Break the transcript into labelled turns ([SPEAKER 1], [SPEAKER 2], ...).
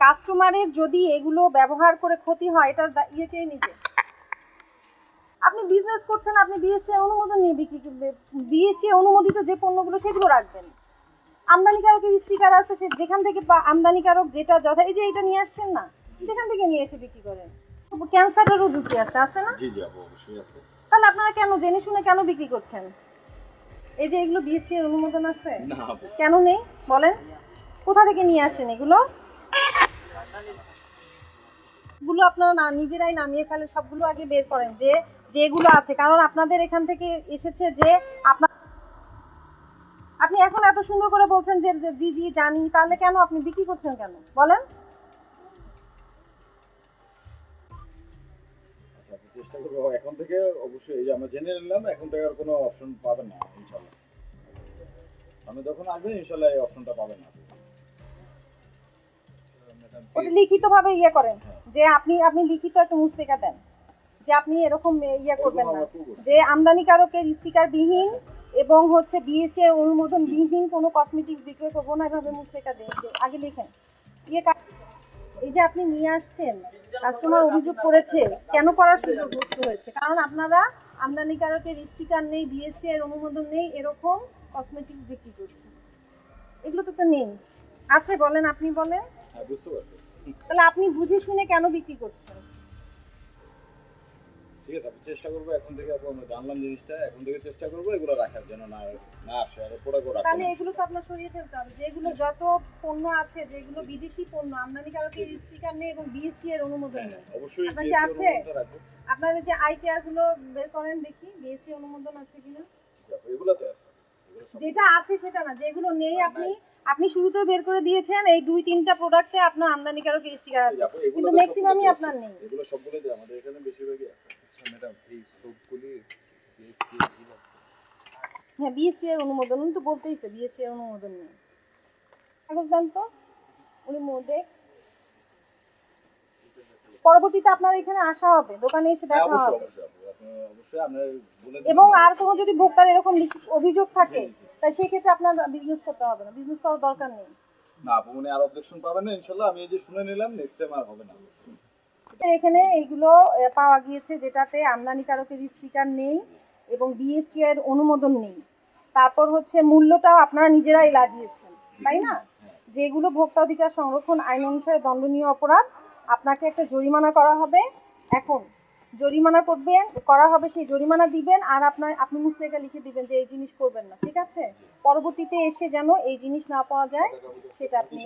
[SPEAKER 1] কাস্টমারের যদি এগুলো ব্যবহার করে ক্ষতি হয় এটার দা- ইয়ে কে আপনি বিজনেস করছেন আপনি বিএসসি অনুমোদন নিয়ে বিক্রি বিএসসি অনুমোদিত যে পণ্যগুলো সেগুলো রাখবেন। আমদানিকারকের স্টিকার আছে সে যেখান থেকে আমদানিকারক যেটা যথা এই যে এটা নিয়ে আসছেন না সেখান থেকে নিয়ে এসে বিক্রি করেন। ক্যান্সারেরও ঝুঁকি আছে আছে না?
[SPEAKER 2] জি জি অবশ্যই আছে।
[SPEAKER 1] তাহলে আপনারা কেন জেনে শুনে কেন বিক্রি করছেন? এই যে এগুলো বিএসসি অনুমোদন আছে? কেন নেই? বলেন। কোথা থেকে নিয়ে আসেন এগুলো? গুলো আপনারা না, নিজেরাই নামিয়ে ফেলে, সবগুলো আগে বের করেন যে, যেগুলো আছে। কারণ আপনাদের এখান থেকে এসেছে যে, আপনার আপনি এখন এত সুন্দর করে বলছেন যে জি জি, জানি, তাহলে কেন আপনি বিক্রি করছেন কেন? বলেন।
[SPEAKER 2] আচ্ছা চেষ্টা করব এখন থেকে অবশ্যই, এই যে আমরা জেনে নিলাম, এখন থেকে আর কোনো অপশন পাবেন না, ইনশাল্লাহ। আপনি যখন আসবেন, ইনশাল্লাহ এই অপশনটা পাবেন না
[SPEAKER 1] ওটা লিখিতভাবে ইয়ে করেন যে আপনি আপনি লিখিত একটা মুস্তিকা দেন যে আপনি এরকম ইয়ে করবেন না। যে আমদানিকারকের স্টিকার বিহীন এবং হচ্ছে বিএসএ অনুমোদন বিহীন কোনো কসমেটিক্স বিক্রয় করব না এভাবে মুস্তিকা দেন আগে লিখেন। ইয়ে এই যে আপনি নিয়ে আসছেন কাস্টমার অভিযোগ করেছে কেন করার সুযোগ হয়েছে? কারণ আপনারা আমদানিকারকের স্টিকার নেই বিএসসি এর অনুমোদন নেই এরকম কসমেটিক্স বিক্রি করছেন। এগুলো তো তো নেই। আছে বলেন আপনি বলেন।
[SPEAKER 2] হ্যাঁ বুঝতে পারছি।
[SPEAKER 1] তাহলে আপনি বুঝে শুনে কেন বিক্রি করছেন?
[SPEAKER 2] ঠিক আছে চেষ্টা করব এখন থেকে আপু আমরা জানলাম জিনিসটা এখন থেকে চেষ্টা করব এগুলো রাখার জন্য না না আসে আর প্রোডাক্ট
[SPEAKER 1] তাহলে এগুলো তো আপনার সরিয়ে ফেলতে হবে। যেগুলো যত পণ্য আছে যেগুলো বিদেশি পণ্য আমদানিকারকের স্টিকার নেই এবং বিএসসি এর অনুমোদন নেই।
[SPEAKER 2] অবশ্যই
[SPEAKER 1] আপনার কি আছে? আপনার যে আই কেয়ারগুলো বের করেন দেখি বিএসসি অনুমোদন আছে কিনা?
[SPEAKER 2] এগুলোতে আছে।
[SPEAKER 1] যেটা আছে সেটা না যেগুলো নেই আপনি আপনি শুরুতেও বের করে দিয়েছেন এই দুই তিনটা প্রোডাক্টে আপনার আমদানিকারকের স্টিকার
[SPEAKER 2] এই
[SPEAKER 1] আছে কিন্তু ম্যাক্সিমামই আপনার নেই।
[SPEAKER 2] এগুলো সবগুলো যে আমাদের এখানে বেশিরভাগই আছে।
[SPEAKER 3] আচ্ছা ম্যাডাম এই সোপগুলি
[SPEAKER 1] হ্যাঁ বিএসসি এর অনুমোদন উনি তো বলতেইছে বিএসসি এর অনুমোদন নেই। কাগজ দেন তো উনি মোদে। পরবর্তীতে আপনার এখানে আসা হবে দোকানে এসে
[SPEAKER 2] হ্যাঁ,
[SPEAKER 1] দেখা হবে।
[SPEAKER 2] বলে দিন।
[SPEAKER 1] এবং আর কোনো যদি ভোক্তার এরকম অভিযোগ থাকে তাই সেই ক্ষেত্রে আপনার বিজনেস করতে হবে না বিজনেস করার দরকার নেই।
[SPEAKER 2] না আপু উনি আর অবজেকশন পাবেন না ইনশাল্লাহ। আমি এই যে শুনে নিলাম নেক্সট টাইম আর হবে না।
[SPEAKER 1] এখানে এইগুলো পাওয়া গিয়েছে যেটাতে আমদানিকারকের স্টিকার নেই এবং বিএসটি এর অনুমোদন নেই। তারপর হচ্ছে মূল্যটাও আপনারা নিজেরাই লাগিয়েছেন তাই না? যেগুলো ভোক্তা অধিকার সংরক্ষণ আইন অনুসারে দণ্ডনীয় অপরাধ আপনাকে একটা জরিমানা করা হবে। এখন জরিমানা করবেন, করা হবে সেই জরিমানা দিবেন, আর আপনার, আপনি মুসলেখা লিখে দিবেন যে এই জিনিস করবেন না, ঠিক আছে? পরবর্তীতে এসে যেন এই জিনিস না পাওয়া যায়, সেটা আপনি